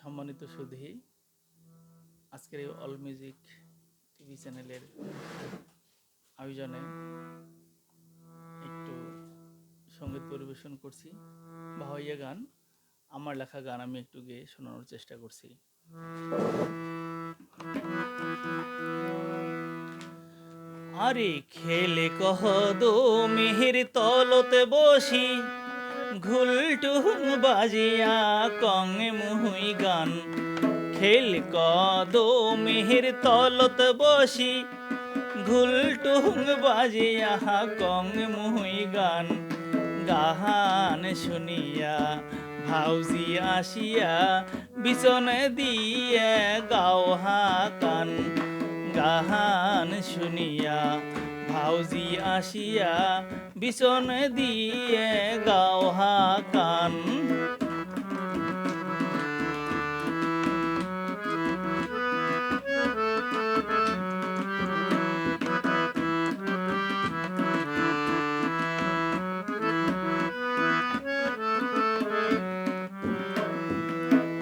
সম্মানিত সুধী, আজকের এই অল মিউজিক টিভি চ্যানেলের আয়োজনে একটু সংগীত পরিবেশন করছি। ভাওয়াইয়া গান, আমার লেখা গান আমি একটু গেয়ে শোনানোর চেষ্টা করছি। আরে খেলে কহ দো, মেহের তলতে বসি। ঘুলটুহুং বাজিয়া কং মুহুই গান। খেল কদো মেহের তলত বসি। ঘুলটুহুং বাজিয়া কং মুহুই গান। গাহান শুনিয়া ভাউজি আসিয়া বিছনে দিয়ে গাওহা কান। গাহান শুনিয়া ভাউজি আসিয়া বিছন দিয়ে গাও হাকান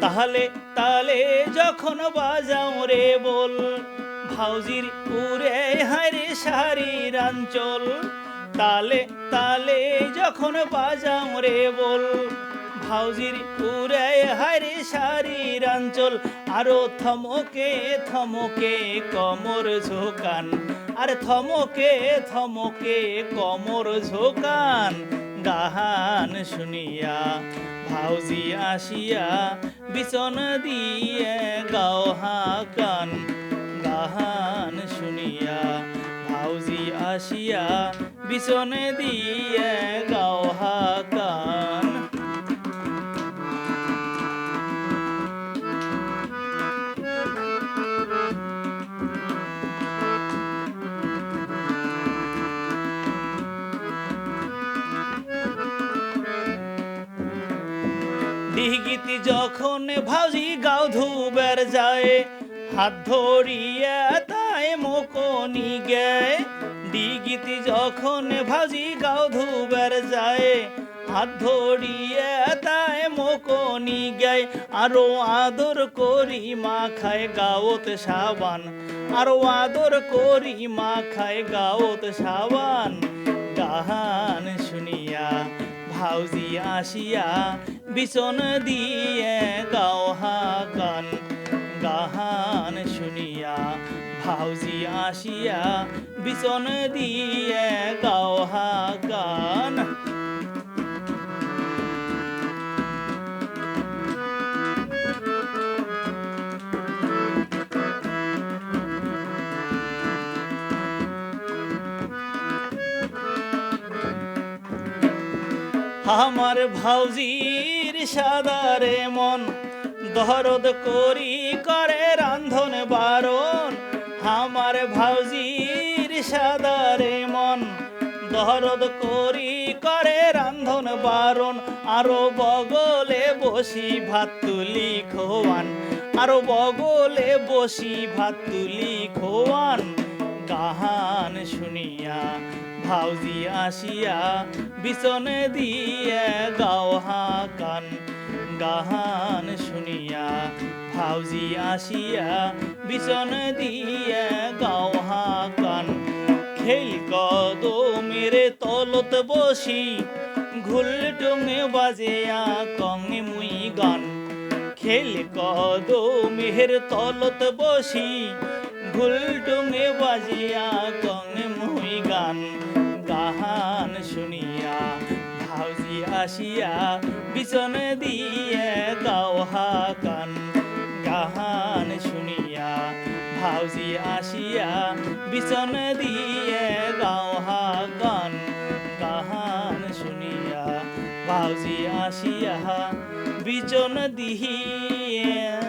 তাহলে তালে যখন বাজাও রে বল, ভাউজির উড়ে হারে শাড়ির আঞ্চল, তালে তালে যখন বাজাও রে বল, ভাউজির উড়ে হারে শাড়ির আঞ্চল, আরও থমকে থমকে কমর ঝোকান, আর থমকে থমকে কমর ঝোকান, গাহান শুনিয়া ভাউজি আসিয়া বিছন দিয়ে গাও হাকান গাহান শুনিয়া ভাউজি আসিয়া বিছন দিয়ে গাও হাকান দিগিতি যখন ভাজি গাও ধুবের যায়, হাত ধরিয়ে তাই মকনি গে। দিগিতি যখন ভাজি গাও ধুবের যায়, হাত ধরিয়ে তাই মকনি গায় আরও আদর করি মা খায় গাওত সাবান, আরও আদর করি মা খায় গাওত সাবান। গাহান শুনিয়া ভাউজি আসিয়া বিছন দিয়ে গাওহা গান গাহান শুনিয়া ভাউজি আসিয়া বিছন দিয়ে গাওহা হাকান আমার ভাউজির সাদারে মন, দহরদ করি করে রান্ধন বারণ। আমার ভাউজির সাদারে মন, দহরদ করি করে রান্ধন বারণ। আরও বগলে বসি ভাত তুলি খোয়ান, আরও বগলে বসি ভাত তুলি খোয়ান। গাহান শুনিয়া ভাউজি আসিয়া বিছনে দিয়ে গাও হাকান গাহান শুনিয়া ভাউজি আসিয়া বিছনে দিয়ে গাও হাকান খেল কদো তলত বসি ঘুল টুঙে বাজেয়া কঙে মুই গান। খেল কদো মেহের তলত বসি ঘুল টুঙে বাজিয়া কঙে মুই গান। আসিয়া বিছনে দিয়ে দাও হাকান গাহান শুনিয়া ভাউজি আসিয়া বিছনে দিয়ে দাও হাকান গাহান শুনিয়া ভাউজি আসিয়া বিচন দিয়ে